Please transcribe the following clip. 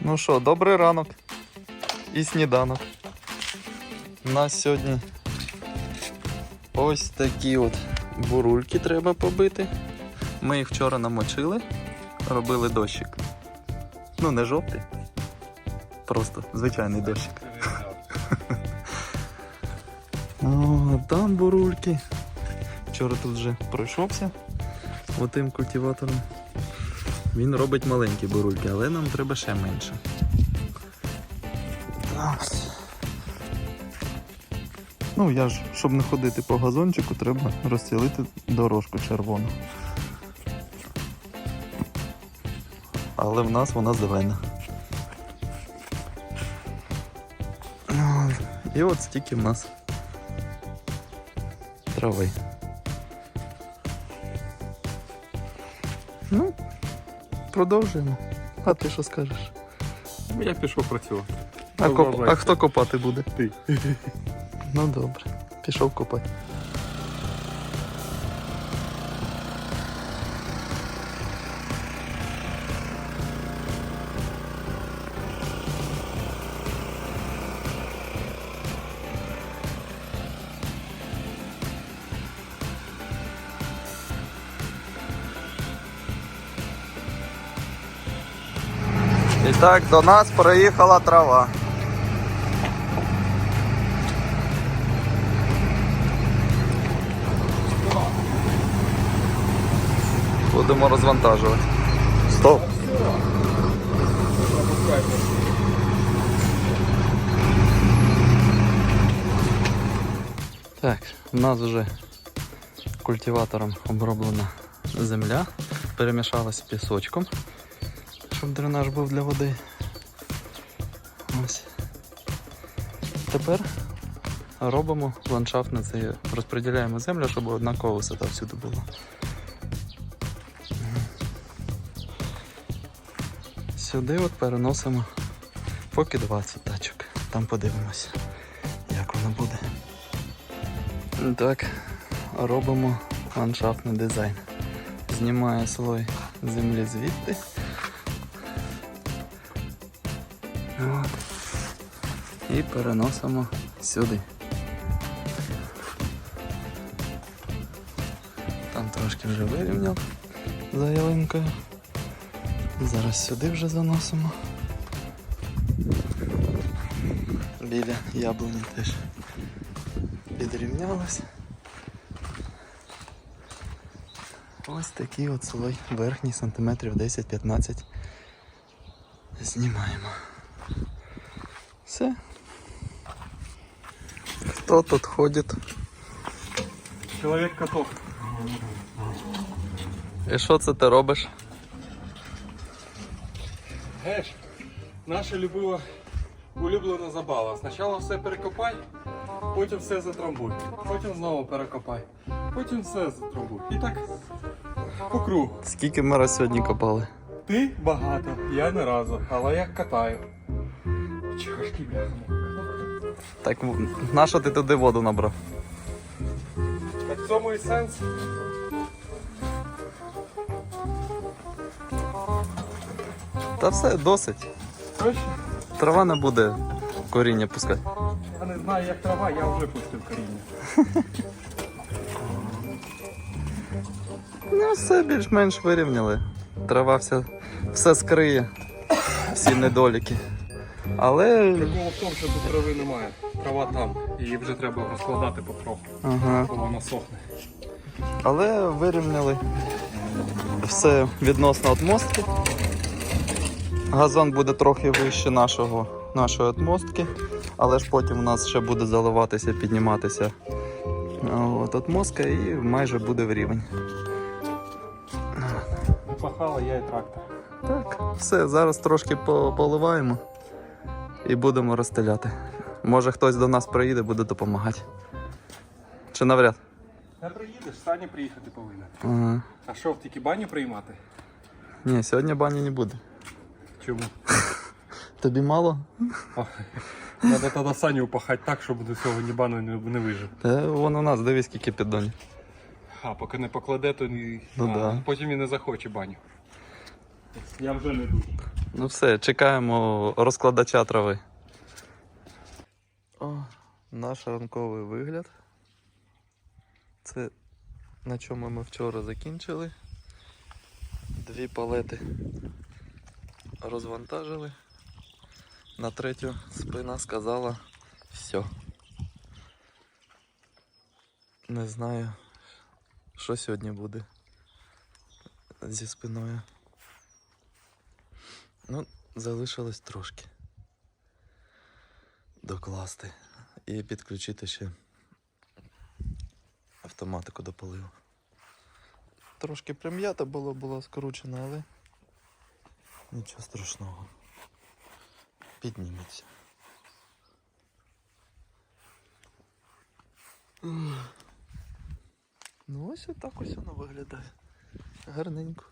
Ну що, добрий ранок і сніданок. У нас сьогодні ось такі от бурульки треба побити. Ми їх вчора намочили, робили дощик. Ну, не жовтий, просто звичайний дощик. О, там бурульки. Вчора тут вже пройшовся отим культиватором. Він робить маленькі бурульки, але нам треба ще менше. Так. Ну, я ж, щоб не ходити по газончику, треба розстілити дорожку червону. Але в нас вона зелена. І от стільки в нас трави. Ну, продовжуємо. А ти що скажеш? Я пішов працювати. А, коп... а хто копати буде? Ти. Ну добре, пішов копати. І так, до нас приїхала трава. Будемо розвантажувати. Стоп. Так, у нас вже культиватором оброблена земля, перемішалась з пісочком, щоб дренаж був для води. Ось. Тепер робимо ландшафтне це, розподіляємо землю, щоб однакова висота всюди була. Сюди от переносимо поки 20 тачок. Там подивимося, як воно буде. Так, робимо ландшафтний дизайн. Знімаю слой землі звідти. І переносимо сюди. Там трошки вже вирівняв за ялинкою. Зараз сюди вже заносимо. Біля яблуні теж підрівнялось. Ось такий от слой верхній сантиметрів 10-15 знімаємо. Все. Хто тут ходить? Чоловік каток. І що це ти робиш? Геш, наша любила улюблена забава. Спочатку все перекопай, потім все затрамбуй. Потім знову перекопай. Потім все затрамбуй. І так по кругу. Скільки ми раз сьогодні копали? Ти багато, я не разу, але я катаю. Чехашки, бляха. Так на що ти туди воду набрав? Так в цьому і сенс. Та все, досить. Точно? Трава не буде коріння пускати. Я не знаю, як трава, я вже пустив коріння. Ну, все більш-менш вирівняли. Трава вся, все скриє, всі недоліки. Але. Прикол в тому, що тут трави немає. Трава там. Її вже треба розкладати потроху, Ага. бо вона сохне. Але вирівняли все відносно отмостки. Газон буде трохи вище нашого, нашої отмостки, але ж потім у нас ще буде заливатися, підніматися от, отмостка і майже буде в рівень. Пахала я і трактор. Так, все, зараз трошки по- поливаємо і будемо розстеляти. Може хтось до нас приїде, буде допомагати. Чи навряд? Не приїдеш, Саня приїхати повинен. Ага. А що, тільки баню приймати? Ні, сьогодні бані не буде. Чому? Тобі мало? Треба тоді Саню упахати так, щоб до цього ні бану не, не вижив. Та вон у нас, дивись, скільки піддонів. А, поки не покладе, то ні. Ну а, да. потім і не захоче баню. Я вже не дуже. Ну все, чекаємо розкладача трави. О, наш ранковий вигляд. Це на чому ми вчора закінчили. Дві палети розвантажили. На третю спина сказала все. Не знаю, що сьогодні буде зі спиною. Ну, залишилось трошки. Докласти і підключити ще автоматику до поливу. Трошки прим'ята було, була скручена, але нічого страшного. Підніметься. Ну ось отак ось воно виглядає. Гарненько.